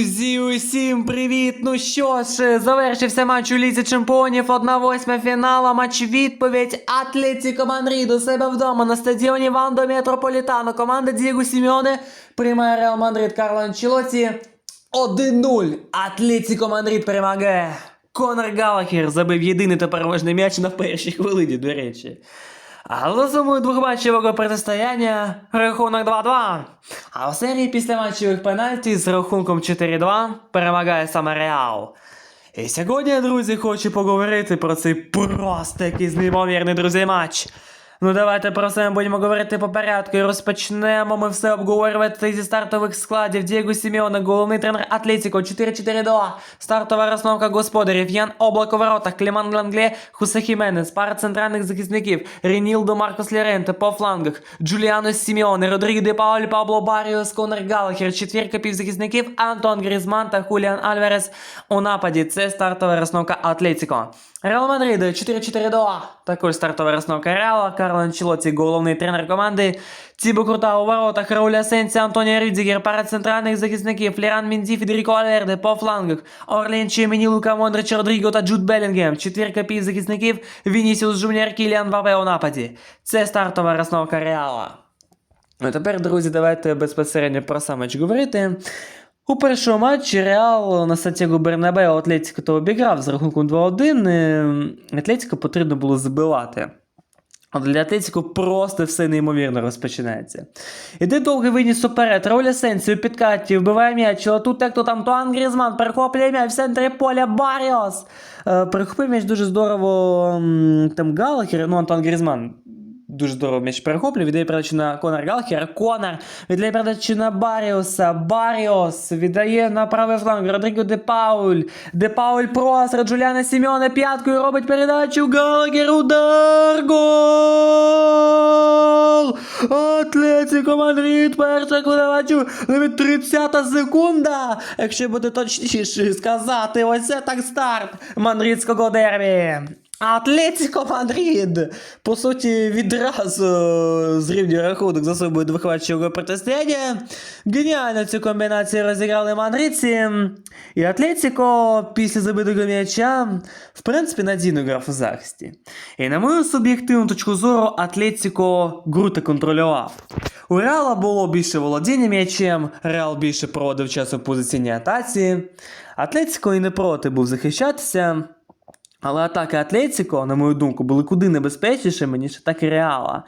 Друзі, усім привіт! Ну що ж, завершився матч у Лізі Чемпіонів 1-8 фіналу, матч відповідь Атлетіко Манрід у себе вдома на стадіоні Вандо Метрополітано. Команда Дієго Сіміоне приймає Реал Мандрид Карло Анчелоті 1-0. Атлетіко Мандрид перемагає. Конор Галахер забив єдиний та переможний м'яч на першій хвилині, до речі. Але за сумою двохматчевого протистояння рахунок 2-2. А в серії після матчевих пенальті з рахунком 4-2 перемагає саме Реал. І сьогодні, друзі, хочу поговорити про цей просто якийсь неймовірний, друзі, матч. Ну давайте про це будемо говорити по порядку і розпочнемо ми все обговорювати зі стартових складів. Дієго Сімеона, головний тренер Атлетіко, 4-4-2. Стартова розновка господарів. Ян Облак у воротах, Кліман Лангле, Хусе Хіменес, пара центральних захисників, Ренілдо Маркос Леренте по флангах, Джуліано Сімеоне, Родріго Де Пауль, Пабло Баріос, Конор Галахер, четвірка півзахисників, Антон Грізман та Хуліан Альварес у нападі. Це стартова розновка Атлетіко. Реал Мадрид 4-4-2. Також стартова розновка Реала. Карло Анчелоті, головний тренер команди. Цібо Крута у воротах. Рауль Асенсі, Антонія Рідзігер, пара центральних захисників. Фліран Мінзі, Федеріко Альверде по флангах. Орлен Чемені, Лука Мондрич, Родріго та Джуд Белінгем. Четвірка півзахисників. Вінісіус Жуніор, Кіліан Вапе у нападі. Це стартова розновка Реала. А тепер, друзі, давайте безпосередньо про сам матч говорити. У першому матчі Реал на Сантьяго Бернабео Атлетіко то обіграв з рахунком 2-1. і Атлетіко потрібно було забивати. А для Атлетико просто все неймовірно розпочинається. Іде довгий виніс уперед, Рауля Сенсі у підкаті, вбиває м'яч, але тут як то там Туан Грізман перехоплює м'яч в центрі поля Баріос. Е, перехопив м'яч дуже здорово там Галахер, ну Антон Грізман дуже здорово м'яч перехоплює, віддає передачу на Конор Галхера. Конор віддає передачу на Баріоса. Баріос віддає на правий фланг. Родріго Де Пауль. Де Пауль просить Джуліана Сімеона п'яткою робить передачу. Галагер удар. Гол! Атлетико Мадрид, перша хвилина, навіть 30 секунда. Якщо буде точніше сказати, ось це так старт мадридського дербі. Атлетико Мадрид, по суті, відразу зрівнює рахунок за собою двохватчого протистояння. Геніально цю комбінацію розіграли мадридці. І Атлетико після забитого м'яча, в принципі, надійно грав у захисті. І на мою суб'єктивну точку зору, Атлетико гру контролював. У Реала було більше володіння м'ячем, Реал більше проводив час у позиційній атаці. Атлетико і не проти був захищатися. Але атаки Атлетіко, на мою думку, були куди небезпечнішими, ніж атаки Реала.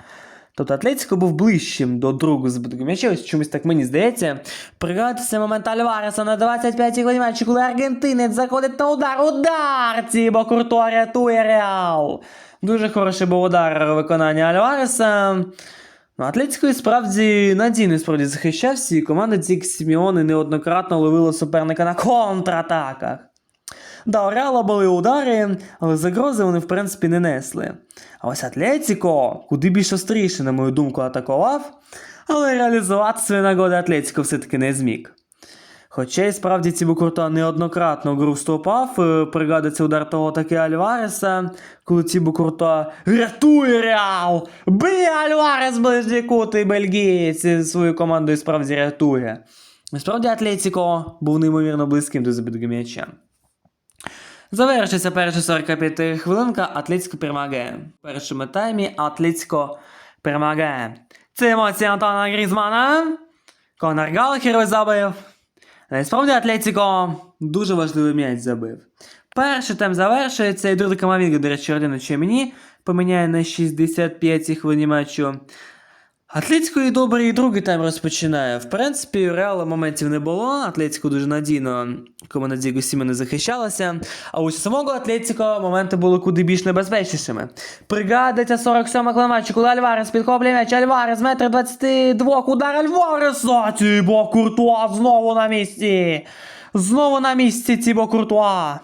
Тобто Атлетіко був ближчим до другого збитого м'яча, ось чомусь так мені здається. Пригадується момент Альвареса на 25-й хвилині матчі, коли аргентинець заходить на удар. Удар! Тібо Курто рятує Реал. Дуже хороший був удар виконання Альвареса. Ну, Атлетико і справді надійно справді захищався, і команда Дік Сіміони неоднократно ловила суперника на контратаках. Да, у Реала були удари, але загрози вони в принципі не несли. А ось Атлетіко куди більш остріше, на мою думку, атакував, але реалізувати свої нагоди Атлетіко все-таки не зміг. Хоча і справді Цібу Курто неоднократно гру вступав, е, пригадується удар того таки Альвареса, коли Цібу Курто рятує Реал! Бі, Альварес ближній кут бельгієць свою команду і справді рятує. І Справді Атлетіко був неймовірно близьким до забитого м'яча. Завершиться перша 45 хвилинка, Атлетико перемагає. В першому таймі Атлетико перемагає. Це емоції Антона Грізмана. Конор Галахер забив. Насправді Атлетико дуже важливий м'яч забив. Перший тайм завершується, і Дурли Камавінга, до речі, родину мені поміняє на 65-й хвилині матчу. Атлетико і добрий другий тайм розпочинає. В принципі, у Реала моментів не було. Атлетико дуже надійно, команда Діго Сіме захищалася. А у самого Атлетико моменти були куди більш небезпечнішими. Пригадується 47 хвилина матчу, коли Альварес підхоплює м'яч. Альварес, метр 22, удар Альвареса! Тібо Куртуа знову на місці! Знову на місці Тібо Куртуа!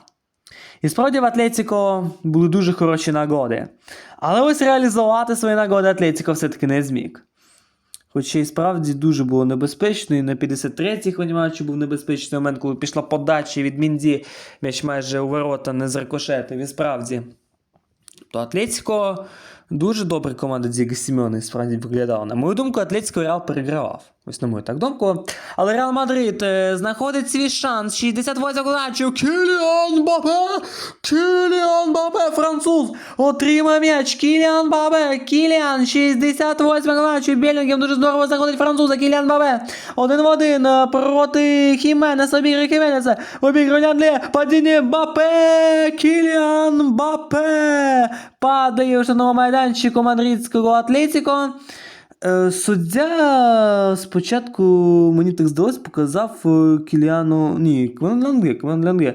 І справді в Атлетико були дуже хороші нагоди. Але ось реалізувати свої нагоди Атлетико все-таки не зміг. Хоча і справді дуже було небезпечно, і на 53-й хвилині був небезпечний момент, коли пішла подача від Мінді, м'яч майже у ворота не зрикошетив, і справді. То Атлетико Дуже добре команда Дієго Сімеони справді виглядала. На мою думку, Атлетико Реал перегравав. Ось на мою так думку. Але Реал Мадрид е, знаходить свій шанс. 68 матчу. Кіліан Бапе! Кіліан Бапе, француз! Отримав м'яч. Кіліан Бапе! Кіліан! 68 матчу. Белінгем дуже здорово заходить француза. Кіліан Бапе! Один в один е, проти Хіменеса. Обігрує Хіменеса. Обігрує Андрія. Падіння Бапе! Кіліан Бапе! Падає вже на майданчику мадридського Атлетико. Е, Суддя спочатку, мені так здалось, показав е, Кіліану. Ні, Квен Ланге, Квен Ланге.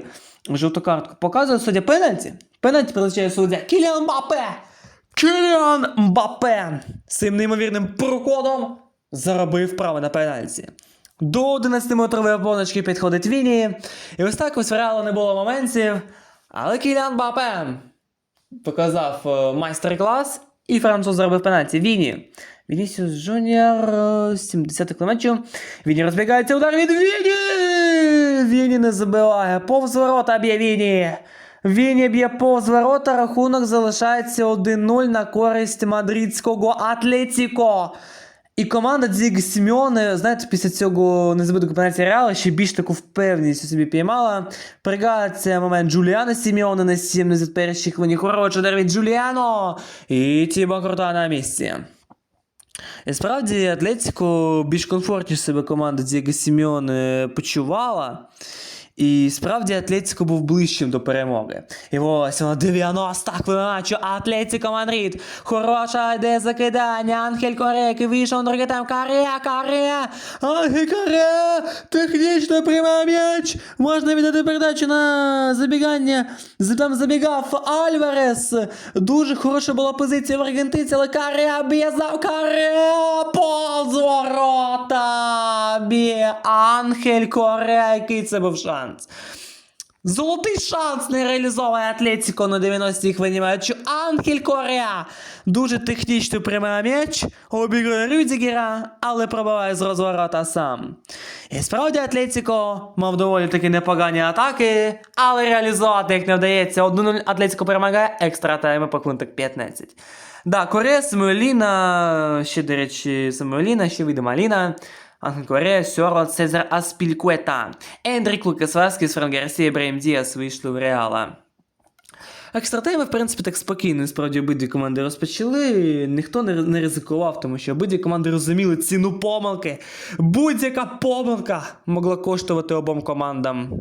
Жовту картку. Показує суддя пенальті. Пенальті призначає суддя. Кіліан Мбапе! Кіліан Мбапе! З цим неймовірним проходом заробив право на пенальті. До 11-метрової опоночки підходить Віні. І ось так ось в Реалу не було моментів. Але Кіліан Мбапе показав е, майстер-клас, і француз зробив пенальті. Віні. Вінісіус Джуніор, е, 70 кілометрів. Віні розбігається, удар від Віні! Віні не забиває. Повз ворота б'є Віні. Віні б'є повз ворота, рахунок залишається 1-0 на користь мадридського Атлетіко. І команда Дзіг Сімеоне, знаєте, після цього незабитого пенальті Реала ще більш таку впевненість у собі піймала. Пригадується момент Джуліана Сімеоне на 71-й хвилині. Хороший удар від Джуліано. І Тіба Крута на місці. Справді Атлетико більш комфортніше себе команда Дієго Сімеоне почувала. І справді Атлетико був ближчим до перемоги. І ось воно 90 хвилин матчу Атлетико Мадрид. Хороша йде закидання. Анхель Коре, який вийшов на другий тайм. Коре, Коре. Анхель Коре. Технічно приймає м'яч. Можна віддати передачу на забігання. Там забігав Альварес. Дуже хороша була позиція в аргентинці, але Коре б'є за Коре. Повз ворота. Б'є Анхель Коре. Який це був шанс. Золотий шанс не реалізовує Атлетико на 90-й хвилині матчу. Анхель Кореа дуже технічно приймає м'яч, обігрує Рюдігера, але пробиває з розворота сам. І справді Атлетико мав доволі таки непогані атаки, але реалізувати їх не вдається. 1-0 Атлетико перемагає, екстра тайми по хвилинток 15. Да, Корея, Самуеліна, ще, до речі, Самуеліна, ще вийде Маліна. Анхель Корея, Сьорлот, Цезар Аспількуета, Ендрік Лукас Васкес, Фран Гарсія, Брейм Діас вийшли в Реала. Екстратайми, в принципі, так спокійно, справді обидві команди розпочали. Ніхто не, не ризикував, тому що обидві команди розуміли ціну помилки. Будь-яка помилка могла коштувати обом командам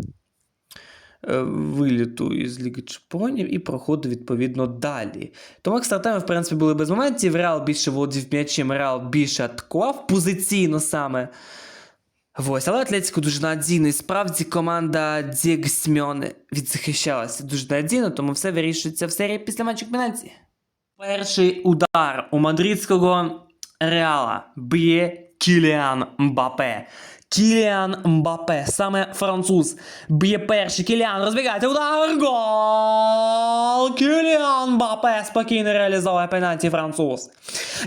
виліту із Ліги Чемпіонів і проходу відповідно далі. Тому екстратайми, в принципі, були без моментів. Реал більше володів м'ячем, Реал більше атакував позиційно саме. Ось, але Атлетико дуже надійно. І справді команда Дієго Сімеоне відзахищалася дуже надійно, тому все вирішується в серії після матчу пенальті. Перший удар у мадридського Реала б'є Кіліан Мбапе. Кіліан Мбапе, саме француз, б'є перший. Кіліан розбігається. Удар! Гол! Кіліан Мбапе спокійно реалізовує пенальті француз.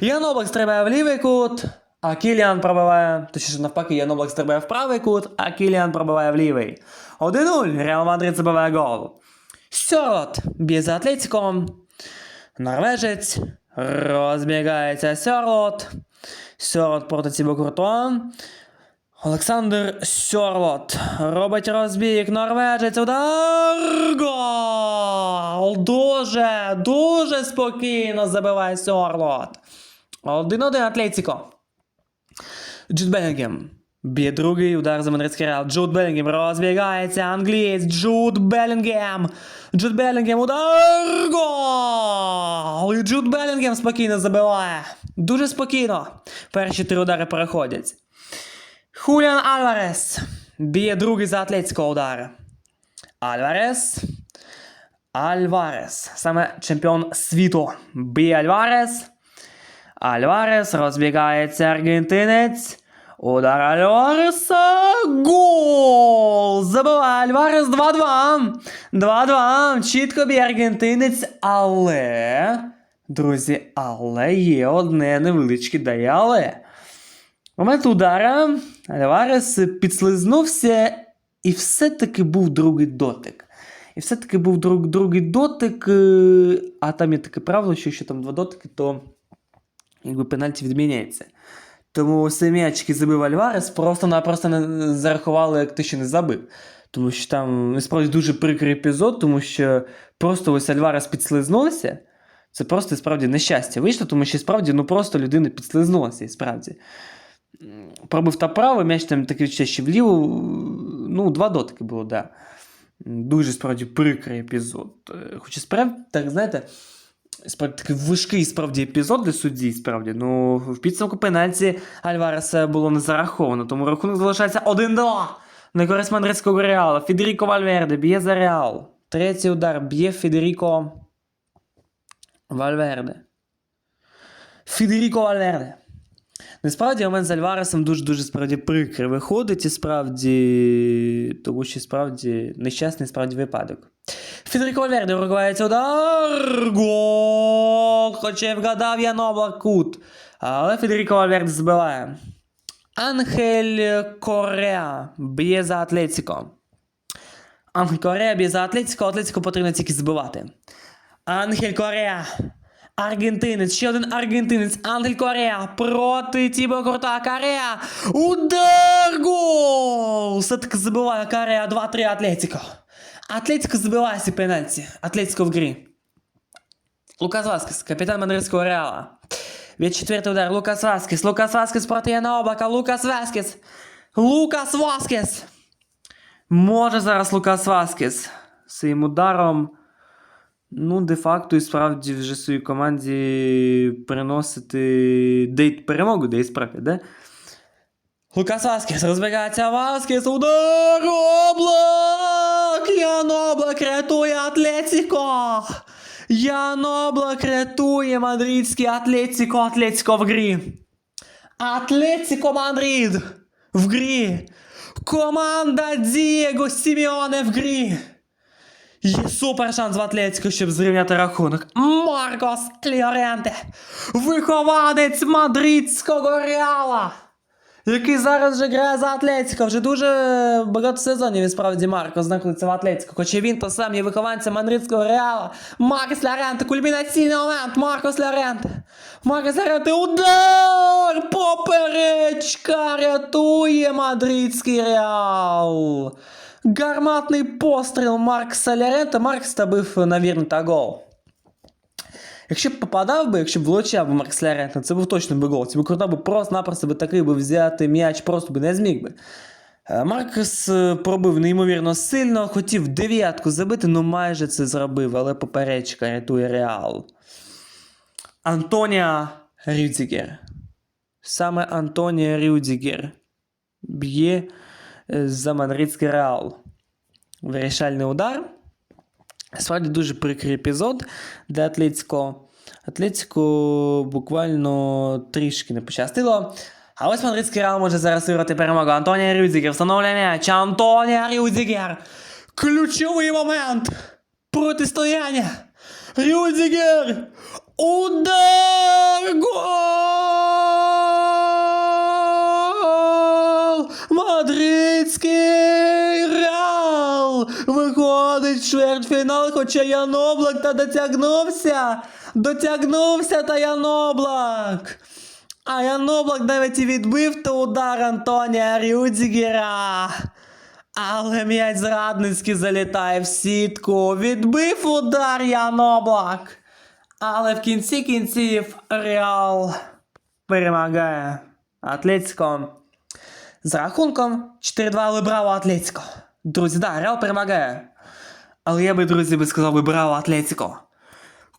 Ян Облак стрибає в лівий кут, а Кіліан пробиває, точніше навпаки, Яноблак стрибає в правий кут, а Кіліан пробиває в лівий. 1-0. Реал Мадрид забиває гол. Сьорот б'є за Атлетиком. Норвежець. Розбігається Сьорлот. Сьорлот проти Тібо Куртуа. Олександр Сьорлот робить розбіг. Норвежець. Удар. Гол! Дуже, дуже спокійно забиває Сьорлот. 1-1 Атлетико. Джуд Белінгем. Б'є другий удар за мадридський реал. Джуд Белінгем розбігається. Англієць. Джуд Белінгем. Джуд Белінгем. Удар. Гол! І Джуд Белінгем спокійно забиває. Дуже спокійно. Перші три удари переходять. Хуліан Альварес. Б'є другий за Атлетико удар. Альварес. Альварес. Саме чемпіон світу. Б'є Альварес. Альварес розбігається аргентинець. Удар Альвареса. Гол! Забиває Альварес 2-2. 2-2. Чітко б'є аргентинець, але. Друзі, але є одне невеличке дає але. Момент удара Альварес підслизнувся і все-таки був другий дотик. І все-таки був друг, другий дотик, е, а там є таке правило, що якщо там два дотики, то якби пенальті відміняється. Тому самі очки забив Альварес, просто-напросто не зарахували, як ти ще не забив. Тому що там насправді дуже прикрий епізод, тому що просто ось Альварес підслизнувся. Це просто справді нещастя вийшло, тому що справді ну просто людина підслизнулася і справді. Пробив та право, м'яч там таке відчуття, що вліво. Ну, два дотики було, так. Да. Дуже справді прикрий епізод. Е, Хоча справді, так знаєте, справді такий важкий справді епізод для судді, справді. Ну, в підсумку пенальті Альвареса було не зараховано, тому рахунок залишається 1-2 на користь мадридського реала. Федеріко Вальверде б'є за реал. Третій удар б'є Федеріко Вальверде. Федеріко Вальверде. Насправді момент з Альваресом дуже-дуже справді прикрий виходить, і справді, тому що справді нещасний справді випадок. Федеріко Вальверде виривається удар. Гол! Хоча вгадав я Облак кут. Але Федеріко Вальверде збиває. Анхель Кореа б'є за Атлетіко. Анхель Кореа б'є за Атлетіко, Атлетіко потрібно тільки збивати. Ангель Кореа. Аргентинець, ще один аргентинець. Ангель Кореа проти Тібо Курта. Кореа. Удар! Гол! Все-таки забиває Кореа 2-3 Атлетіко. Атлетіко забиває ці пенальті. Атлетіко в грі. Лукас Васкес, капітан Мадридського Реала. Від четвертий удар. Лукас Васкес. Лукас Васкес проти Яна Облака. Лукас Васкес. Лукас Васкес. Може зараз Лукас Васкес своїм ударом. Ну, де-факто і справді вже своїй команді приносити дейт перемогу, де і справді, де? Лукас Васкес розбігається Васкес, удар, облак! Ян Облак рятує Атлетіко! Ян Облак рятує мадридський Атлетіко, Атлетіко в грі. Атлетіко Мадрид в грі. Команда Дієго Сімеоне в грі. Є супер шанс в Атлетико, щоб зрівняти рахунок. Маркос Кліоренте, вихованець мадридського реала, який зараз вже грає за Атлетико. Вже дуже багато сезонів справді Марко знаходиться в Атлетико. Хоча він то сам є вихованцем мадридського реала. Маркос Лоренте, кульмінаційний момент. Маркос Лоренте. Маркос Лоренте, удар! Поперечка рятує мадридський реал. Гарматний постріл Маркса Лярента. Маркс табив навірно та гол. Якщо б попадав би, якщо б влучав би Маркс Лярента, це був точно би гол. Це б круто би просто-напросто би такий би взяти м'яч, просто би не зміг би. Е, Маркс е, пробив неймовірно сильно, хотів дев'ятку забити, ну майже це зробив, але поперечка рятує Реал. Антонія Рюдзігер. Саме Антонія Рюдзігер б'є е, за мадридський Реал. Вирішальний удар. Справді дуже прикрий епізод, де Атлетико, Атлетико буквально трішки не пощастило. А ось мадридський Реал може зараз виграти перемогу. Антонія Рюдзігер встановлює м'яч. Антонія Рюдзігер. Ключовий момент. Протистояння. Рюдзігер. Удар! Гол! Мадридський Реал виходить в чвертьфінал, хоча Ян Облак та дотягнувся. Дотягнувся та Ян. А Ян Облак навіть і відбив та удар Антонія Рюдзігера. Але м'яч зрадницький залітає в сітку. Відбив удар Ян Облак. Але в кінці кінців Реал перемагає Атлетико з рахунком 4-2, але браво Атлетико. Друзі, да, Реал перемагає. Але я би, друзі, би сказав би Атлетико.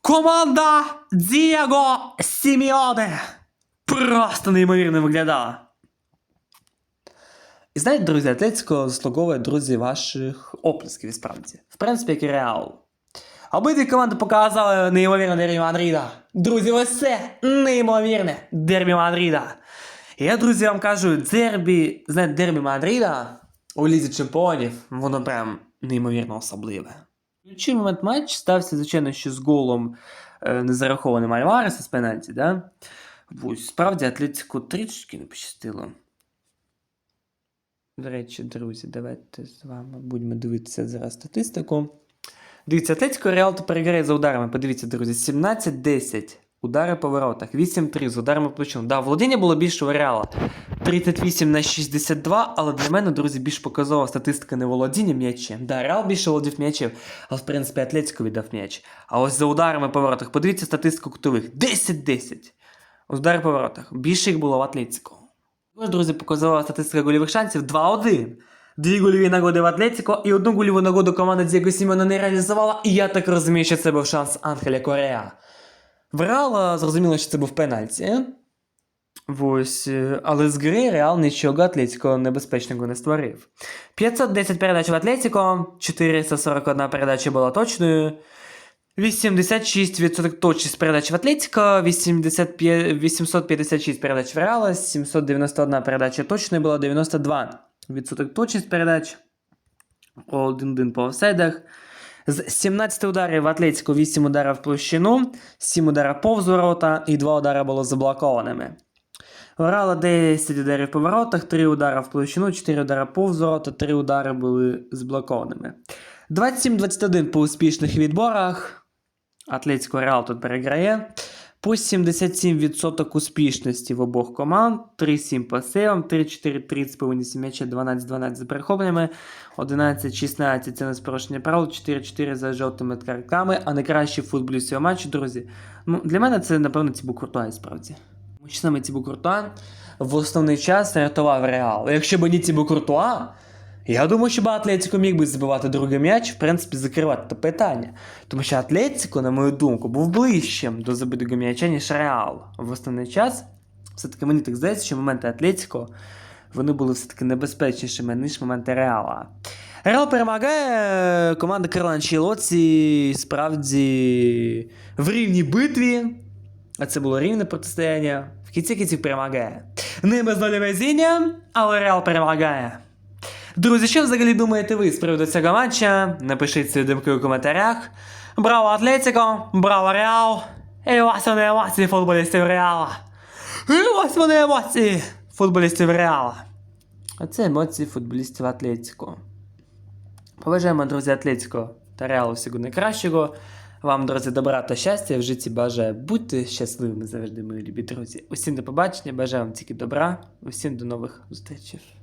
Команда Дієго Сіміоне просто неймовірно виглядала. І знаєте, друзі, Атлетико заслуговує, друзі, ваших оплесків, справді. В принципі, як і Реал. Обидві команди показали неймовірне дербі Мадрида. Друзі, ось це неймовірне дербі Мадрида. Я, друзі, вам кажу, дербі, знаєте, дербі Мадрида у Лізі Чемпіонів, воно прям неймовірно особливе. Ключовий момент матч стався, звичайно, що з голом е, незарахованим Альвареса з пенальті, да? Ось, справді, Атлетику трішки не пощастило. До речі, друзі, давайте з вами будемо дивитися зараз статистику. Дивіться, Атлетико Реал тепер грає за ударами. Подивіться, друзі, 17-10. Удари по воротах, 8-3 з ударами площину. Да, володіння було більше у Реала. 38 на 62, але для мене, друзі, більш показова статистика не володіння м'ячем. Да, Реал більше володів м'ячем, але в принципі Атлетико віддав м'яч. А ось за ударами по воротах, подивіться статистику кутових. 10-10. Удари по воротах. Більше їх було в Атлетико. Також, друзі, показова статистика гольових шансів 2-1. Дві гольові нагоди в Атлетико і одну гольову нагоду команда Дієго Сімена не реалізувала. І я так розумію, що це був шанс Ангеля Корея. В зрозуміло, що це був пенальті. Ось, е, але з гри Реал нічого Атлетико небезпечного не створив. 510 передач в Атлетико, 441 передача була точною. 86% точність передач в Атлетико, 85, 856 передач в Реала, 791 передача точною була, 92% точність передач. 1-1 по офсайдах. З 17 ударів в Атлетико 8 ударів в площину, 7 ударів повз ворота і 2 удари було заблокованими. У 10 ударів по воротах, 3 удари в площину, 4 удари повз ворота, 3 удари були заблокованими. 27-21 по успішних відборах. Атлетико Реал тут переграє. По 77% успішності в обох команд, 3-7 по сейвам, 3-4-30 по винесі м'яча, 12-12 за перехопленнями, 11-16 це не спорушення правил, 4-4 за жовтими картками, а найкращий футболіст цього матчу, друзі. Ну, для мене це, напевно, Тібу Куртуа, справді. Тому саме Тібу Куртуа в основний час рятував Реал. Якщо б не Тібу Куртуа, я думаю, що Атлетико міг би забивати другий м'яч, в принципі, закривати те питання. Тому що Атлетико, на мою думку, був ближчим до забитого м'яча, ніж Реал. В основний час, все-таки мені так здається, що моменти Атлетико вони були все-таки небезпечнішими, ніж моменти Реала. Реал перемагає, команда Карла Анчелоці справді в рівній битві. А це було рівне протистояння. В кінці кінців перемагає. Не без долі везіння, але Реал перемагає. Друзі, що взагалі думаєте ви з приводу цього матча? Напишіть свої думки у коментарях. Браво Атлетико, браво Реал! І ось вони емоції футболістів Реала. І ось вони емоції футболістів Реала. А емоції футболістів Атлетико. Побажаємо, друзі, Атлетико та Реалу всього найкращого. Вам, друзі, добра та щастя в житті бажаю бути щасливими завжди, мої любі друзі. Усім до побачення, бажаю вам тільки добра, усім до нових зустрічей.